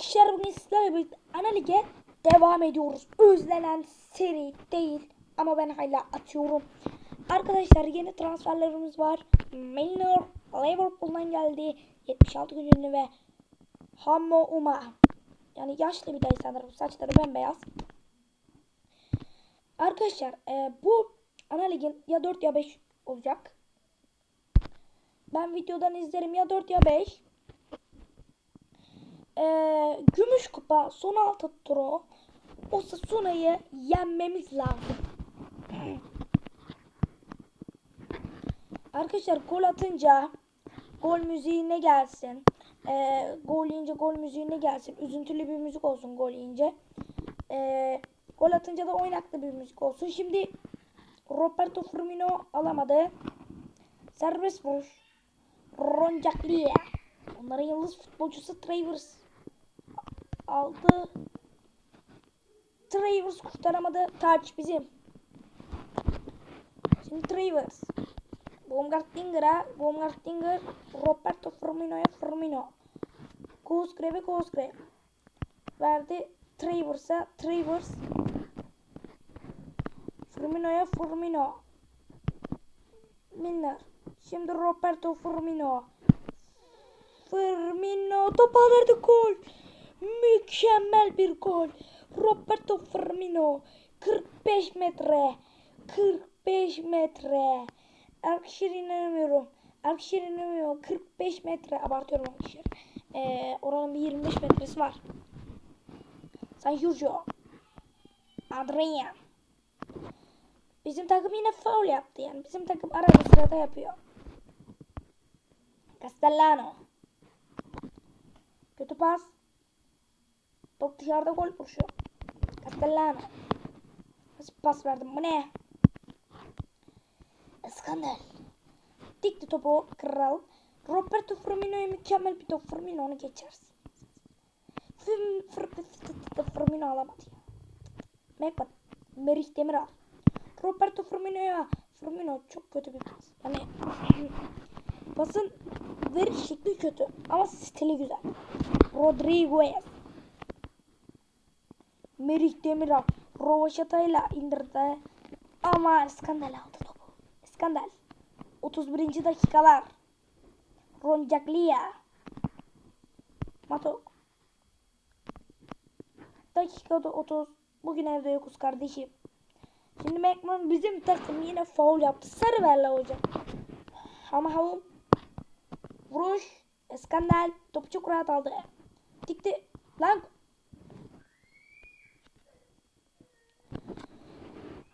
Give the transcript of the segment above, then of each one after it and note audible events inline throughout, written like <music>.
Arkadaşlar bugün sizlerle birlikte ana devam ediyoruz. Özlenen seri değil ama ben hala atıyorum. Arkadaşlar yeni transferlerimiz var. Milner Liverpool'dan geldi. 76 günlüğüne ve Hammo Uma. Yani yaşlı bir dayı sanırım. Saçları bembeyaz. Arkadaşlar e, bu ana ligin ya 4 ya 5 olacak. Ben videodan izlerim ya 4 ya 5. Ee, gümüş kupa son altı turu Osasuna'yı yenmemiz lazım. Arkadaşlar gol atınca gol müziği ne gelsin? Ee, gol yiyince gol müziği ne gelsin? Üzüntülü bir müzik olsun gol yiyince. Ee, gol atınca da oynaklı bir müzik olsun. Şimdi Roberto Firmino alamadı. Serbest vuruş. Roncakliye. Onların yıldız futbolcusu Travers aldı. Travers kurtaramadı. Taç bizim. Şimdi Travers. Baumgartlinger'a. Baumgartlinger. Roberto Firmino'ya Firmino. Kousgreve Kousgreve. Verdi Travers'a. Travers. Firmino'ya Firmino. Milner. Şimdi Roberto Firmino. Firmino top alırdı gol. Mükemmel bir gol. Roberto Firmino 45 metre. 45 metre. Arkadaşlar inanamıyorum. Arkadaşlar inanamıyorum. 45 metre. Abartıyorum arkadaşlar. Ee, oranın bir 25 metresi var. San Giorgio. Adrian. Bizim takım yine foul yaptı yani. Bizim takım arada sırada yapıyor. Castellano. Kötü pas. Top dışarıda gol vuruşu. Castellano. Nasıl pas verdim? Bu ne? Skandal. Dikti topu kral. Roberto Firmino'ya mükemmel bir top. Firmino onu geçersin. Fir, fir, fir, fir, Firmino alamadı ya. Mekbat. Merih Demiral. Roberto Firmino'ya. Firmino çok kötü bir pas. Hani pasın veriş şekli kötü ama stili güzel. Rodriguez. Merih Demiral. Rovaşata'yla indirdi. Ama skandal aldı topu. Skandal. 31. dakikalar. Roncaglia. Mato. Dakikada 30. Bugün evde yokuz kardeşim. Şimdi McMahon bizim takım yine foul yaptı. Sarı ver hocam. Ama havum. Vuruş. Skandal. Topu çok rahat aldı. Dikti. Lan.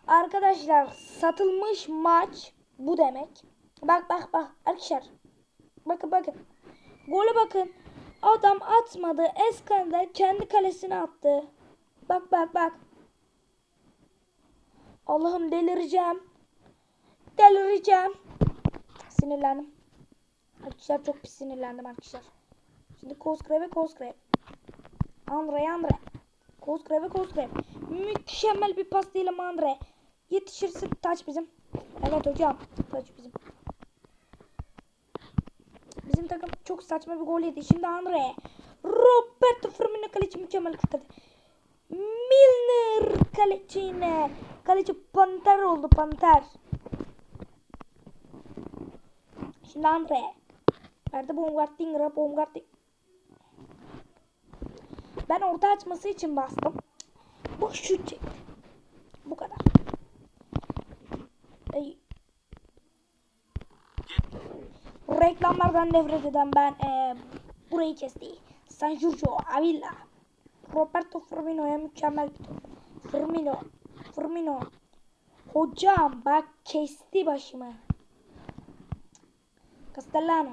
Arkadaşlar satılmış maç bu demek. Bak bak bak arkadaşlar. Bakın bakın. Gole bakın. Adam atmadı. Eskandal kendi kalesine attı. Bak bak bak. Allah'ım delireceğim. Delireceğim. Sinirlendim. Arkadaşlar çok pis sinirlendim arkadaşlar. Şimdi Cosgrave Cosgrave. Andre Andre. Cosgrave Cosgrave. Mükemmel bir pas değil ama Andre. Yetişirsin taç bizim. Evet hocam. Taç bizim. Bizim takım çok saçma bir gol yedi. Şimdi Andre. Roberto Firmino kaleci mükemmel kurtardı. Milner kaleci yine. Kaleci panter oldu panter. Şimdi Andre. Verdi Baumgartlinger'a Baumgartlinger. Ben orta açması için bastım. Bu şut çekti. Bu kadar. Ey. Reklamlardan nefret eden ben ee, burayı kesti. San Giorgio Avila. Roberto Firmino'ya mükemmel bir top. Firmino. Firmino. Hocam bak kesti başımı. Castellano.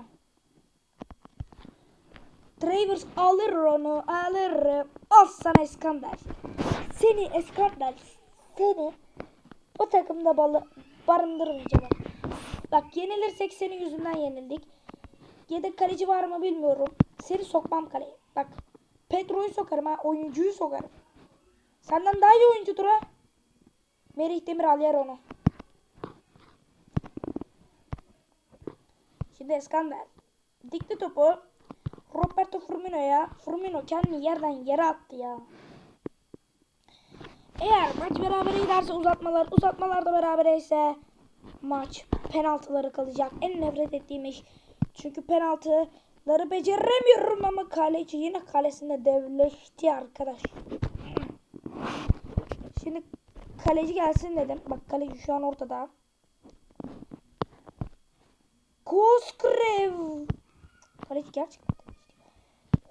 Travers alır onu alır. Al sana eskandal. Seni eskandal. Seni bu takımda balı barındırmayacağım. Bak yenilirsek senin yüzünden yenildik. Yedek kaleci var mı bilmiyorum. Seni sokmam kaleye. Bak Pedro'yu sokarım ha. Oyuncuyu sokarım. Senden daha iyi oyuncudur ha. Merih Demiral yer onu. Şimdi Eskandar. Dikti topu. Roberto Roberto Firmino ya. Firmino kendini yerden yere attı ya. Eğer maç berabere giderse uzatmalar, uzatmalar da berabere ise maç penaltıları kalacak. En nefret ettiğim iş. Çünkü penaltıları beceremiyorum ama kaleci yine kalesinde devleşti arkadaş. Şimdi kaleci gelsin dedim. Bak kaleci şu an ortada. Koskrev. Kaleci gerçekten.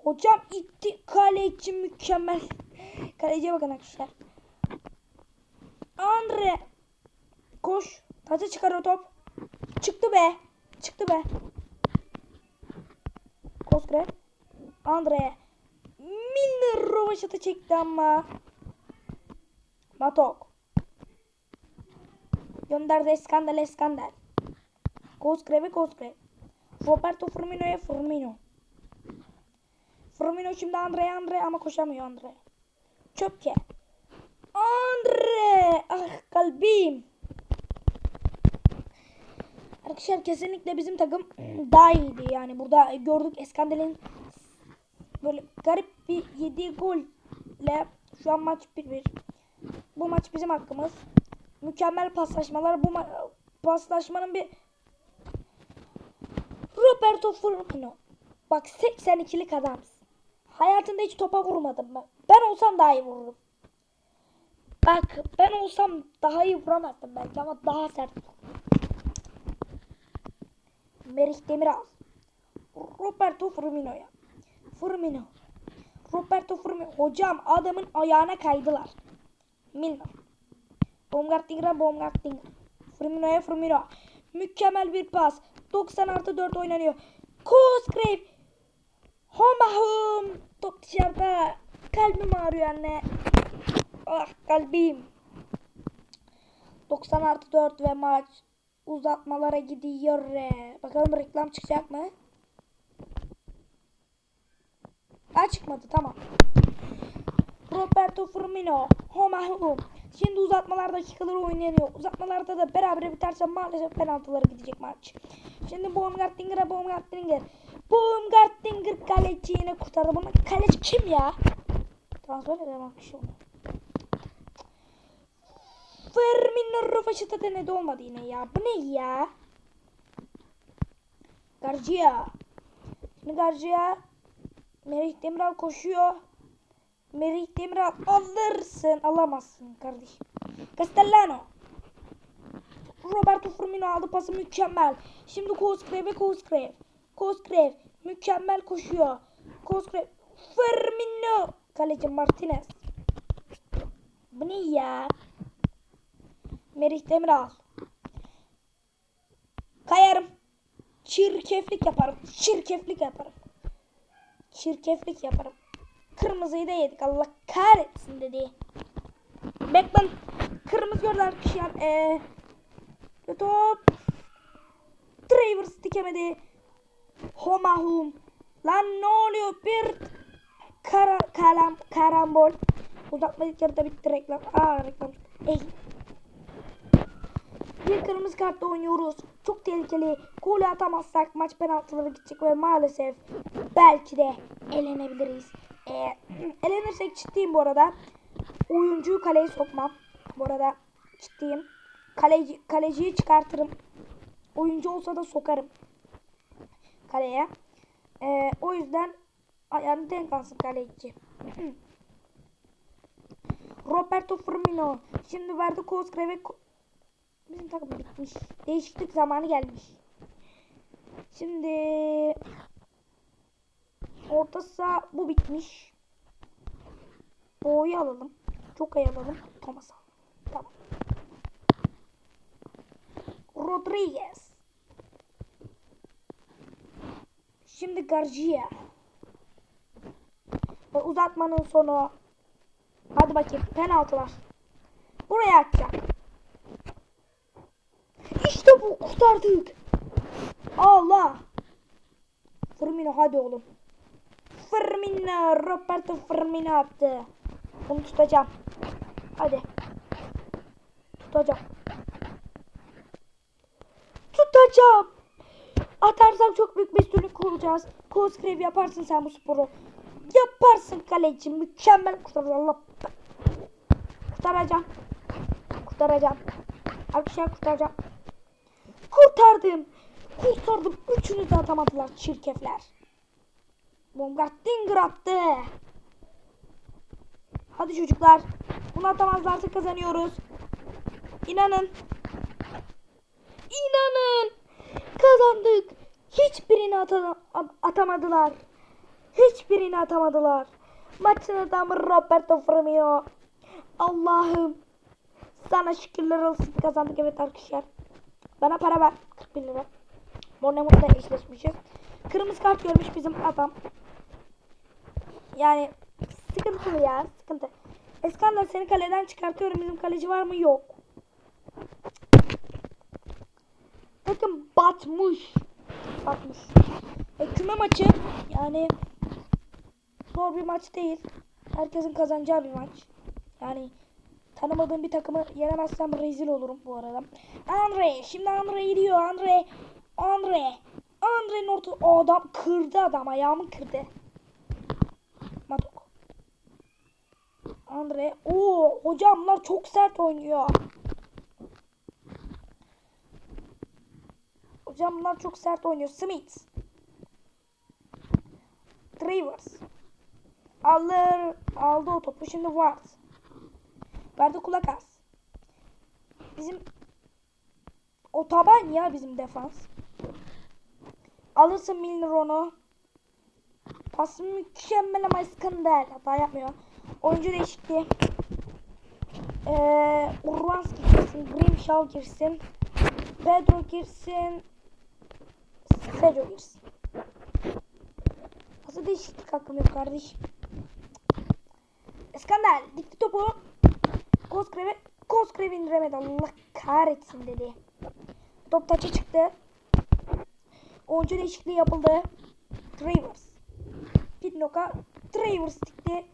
Hocam itti kaleci mükemmel. Kaleciye bakın arkadaşlar. Andre. Koş. Taça çıkar o top. Çıktı be. Çıktı be. Koskrev. Andre. Milner rovaşata çekti ama. Matok. Gönderdi Eskandel Eskandel. Koskrev Koskrev. Roberto Firmino'ya Firmino. Firmino şimdi Andre Andre ama koşamıyor Andre. Çöpke. Kalbim. Arkadaşlar kesinlikle bizim takım daha iyiydi. Yani burada gördük Eskandel'in böyle garip bir yediği golle şu an maç 1-1. Bu maç bizim hakkımız. Mükemmel paslaşmalar. Bu ma- paslaşmanın bir Roberto Firmino. Bak 82'lik adamsın. Hayatında hiç topa vurmadım ben. Ben olsam daha iyi vururum. Bak ben olsam daha iyi vuramazdım belki ama daha sert. Merih Demiral. Roberto Firmino'ya. Firmino. Roberto Firmino. Hocam adamın ayağına kaydılar. Milner. Baumgartlinger, Baumgartlinger. Firmino'ya Firmino. Mükemmel bir pas. 90 artı 4 oynanıyor. Cosgrave. Homa hum. Top dışarıda. Kalbim ağrıyor anne. Ah kalbim. 90 artı 4 ve maç uzatmalara gidiyor. Bakalım reklam çıkacak mı? Ha çıkmadı tamam. Roberto Firmino, Homa Şimdi uzatmalar dakikaları oynanıyor. Uzatmalarda da beraber biterse maalesef penaltılara gidecek maç. Şimdi Baumgartlinger'a Baumgartlinger. Baumgartlinger kaleci yine kurtardı. Bunu kaleci kim ya? Transfer edemem bir şey. Firmino Rofaşıta denedi olmadı yine ya. Bu ne ya? Garcia. Şimdi Garcia. Merih Demiral koşuyor. Merih Demiral alırsın. Alamazsın kardeşim. Castellano. Roberto Firmino aldı pası mükemmel. Şimdi Cosgrave Cosgrave. Cosgrave mükemmel koşuyor. Cosgrave. Firmino. Kaleci Martinez. Bu ne ya? Merih Demiral. Kayarım. Çirkeflik yaparım. Çirkeflik yaparım. Çirkeflik yaparım. Kırmızıyı da yedik. Allah kahretsin dedi. Beckman. Kırmızı gördü arkadaşlar. Ee, ve top. Travers dikemedi. Homahum. Lan ne oluyor? Bir kara, kalam, karambol. Uzatma yarıda bitti reklam. Aa reklam. Ey. Bir kırmızı kartla oynuyoruz. Çok tehlikeli. Golü atamazsak maç penaltıları gidecek ve maalesef belki de elenebiliriz. Ee, elenirsek ciddiyim bu arada. Oyuncuyu kaleye sokmam. Bu arada ciddiyim. Kaleci, kaleciyi çıkartırım. Oyuncu olsa da sokarım. Kaleye. Ee, o yüzden ayağını denk alsın kaleci. Roberto Firmino. Şimdi verdi Cosgrave. Bizim takım bitmiş. Değişiklik zamanı gelmiş. Şimdi orta saha bu bitmiş. Bo'yu alalım. Çok ay alalım. Thomas alalım. Tamam. Rodriguez. Şimdi Garcia. Uzatmanın sonu. Hadi bakayım penaltılar. Buraya atacak. Kurtardık. Allah. Firmino hadi oğlum. Firmino. Roberto Firmino attı. Bunu tutacağım. Hadi. Tutacağım. Tutacağım. Atarsam çok büyük bir üstünlük kuracağız. Kozgrev yaparsın sen bu sporu. Yaparsın kaleci. Mükemmel kurtarır Allah. Kurtaracağım. Kurtaracağım. Arkadaşlar kurtaracağım. Kurtardım. Kurtardım. Üçünü de atamadılar çirkefler. Baumgartlinger attı. Hadi çocuklar. Bunu atamazlarsa kazanıyoruz. İnanın. İnanın. Kazandık. Hiçbirini ata- at- atamadılar. Hiçbirini atamadılar. Maçın adamı Roberto Firmino. Allah'ım. Sana şükürler olsun kazandık evet arkadaşlar. Bana para ver. 41 lira. Bournemouth'la eşleşmişiz. Kırmızı kart görmüş bizim adam. Yani sıkıntılı ya sıkıntı. Eskandar seni kaleden çıkartıyorum. Bizim kaleci var mı? Yok. Takım batmış. Batmış. E, küme maçı yani zor bir maç değil. Herkesin kazanacağı bir maç. Yani tanımadığım bir takımı yenemezsem rezil olurum bu arada. Andre. Şimdi Andre gidiyor. Andre. Andre. Andre'nin orta... O adam kırdı adam. Ayağımı kırdı. Matok. Andre. Oo hocamlar çok sert oynuyor. Hocamlar çok sert oynuyor. Smith. Travers. Alır. Aldı o topu. Şimdi Ward. Verdi kulak as. Bizim o taban ya bizim defans. Alırsın Milner onu. Pas mükemmel ama İskender. Hata yapmıyor. Oyuncu değişikliği. Ee, Urbanski girsin. Grimshaw girsin. Pedro girsin. Sejo girsin. Nasıl değişiklik hakkım yok kardeşim. İskender dikti topu. Koskrev'e Koskrev indiremedi. Allah kahretsin dedi. Top taça çıktı. Oyuncu değişikliği yapıldı. Travers. Pitnoka Travers dikti.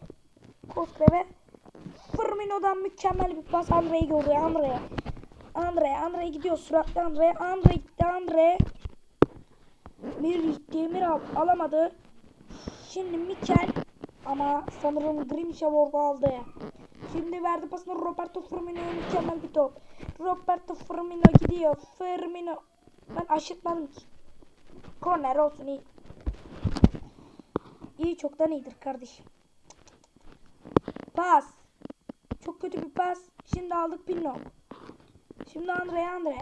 Koskrev'e Firmino'dan mükemmel bir pas Andre'yi gördü. Andre. Andre. Andre gidiyor. Süratli Andre. Andre gitti. Andre. Bir demir al alamadı. Şimdi Mikel ama sanırım Grimshaw orada aldı. Şimdi verdi pasını Roberto Firmino'ya mükemmel bir top. Roberto Firmino gidiyor. Firmino. Ben aşırtmadım ki. Korner olsun iyi. İyi çoktan iyidir kardeşim. Pas. Çok kötü bir pas. Şimdi aldık Pinno. Şimdi Andre Andre.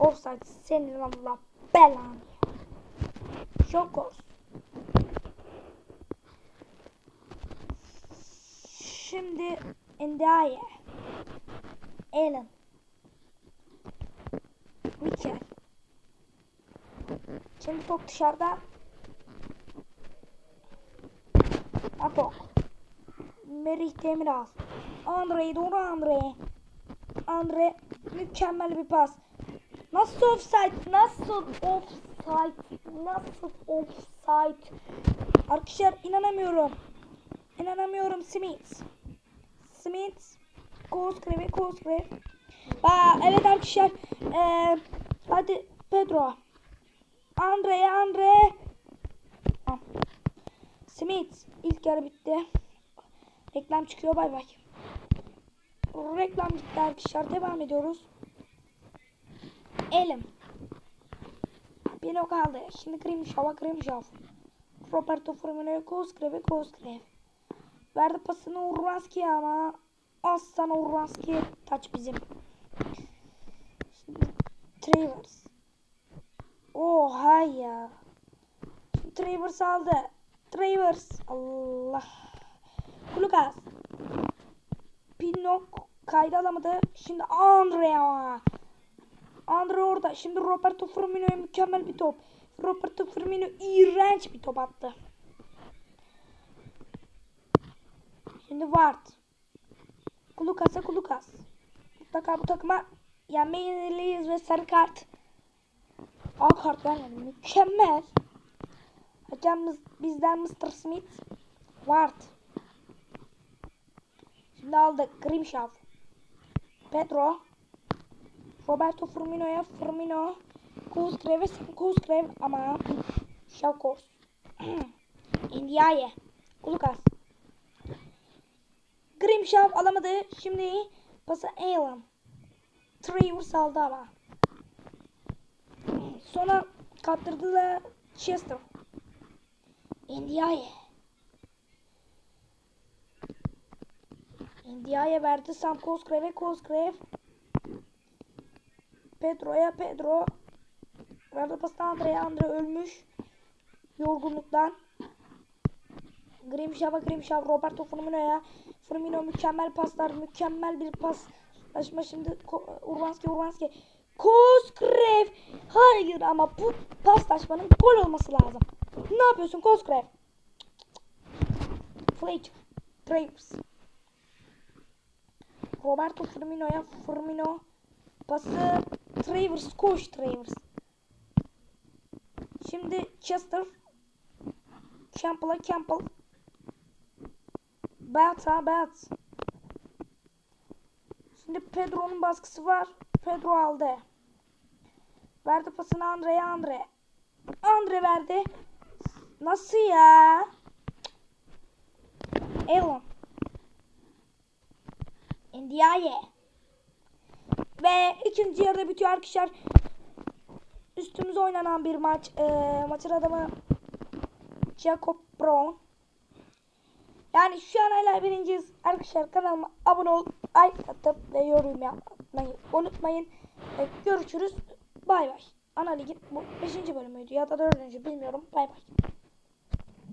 Offside senin Allah belanı. Şokos. Şimdi Endaye. Alan. Mikel. Şimdi top dışarıda. Atok. Merih Demiral. Andre'yi doğru Andre. Andre mükemmel bir pas. Nasıl offside? Nasıl offside? Nasıl offside? Arkadaşlar inanamıyorum. İnanamıyorum Smith. Smith. Koskrev, Koskrev. Aa, evet arkadaşlar. Ee, hadi Pedro. Andre, Andre. Tamam. Smith. ilk yarı bitti. Reklam çıkıyor bay bay. Reklam bitti arkadaşlar. Devam ediyoruz. Elim. Bir o kaldı. Şimdi Grimshaw'a Grimshaw. Roberto Firmino'ya Koskrev, Koskrev. Verdi pasını Urbanski'ye ama az sana Urbanski taç bizim. Travers. Oha ya. Travers aldı. Travers. Allah. Kulukas. Pinok kaydı alamadı. Şimdi Andrea. Andre orada. Şimdi Roberto Firmino'ya mükemmel bir top. Roberto Firmino iğrenç bir top attı. Şimdi Ward. Kulukas'a Kulukas. Mutlaka bu takıma yenmeliyiz ve sarı kart. A kart vermedi. Mükemmel. Hocamız bizden Mr. Smith. Ward. Şimdi aldık. Grimshaw. Pedro. Roberto Firmino'ya Firmino. Kuzgrev ve Kuzgrev ama Şavkos. <clears throat> Indiaye. Lucas. Grimshaw alamadı. Şimdi pası Alan. Travers aldı ama. Sonra kaptırdı da Chester. Indiaye. Indiaye verdi Sam Cosgrave'e Cosgrave. Pedro'ya Pedro. Verdi pası Andre'ye Andre ölmüş. Yorgunluktan. Grimshaw'a Grimshaw Roberto Firmino'ya Firmino mükemmel paslar mükemmel bir paslaşma. Şimdi Urbanski Urbanski. Cosgrave hayır ama bu paslaşmanın gol olması lazım. Ne yapıyorsun Cosgrave Fletcher Travers Roberto Firmino'ya Firmino pası. Travers koş Travers. Şimdi Chester Campbell'a Campbell Beata Beat. Şimdi Pedro'nun baskısı var. Pedro aldı. Verdi pasını Andre'ye Andre. Andre verdi. Nasıl ya? Elon. Ndiaye. Ve ikinci yarıda bitiyor arkadaşlar. Üstümüze oynanan bir maç. Ee, maçın adamı Jacob Brown. Yani şu an hala birinciyiz. Arkadaşlar kanalıma abone olup like atıp ve yorum yapmayı unutmayın. Ve görüşürüz. Bay bay. Ana ligin bu 5. bölümüydü ya da 4. bilmiyorum. Bay bay.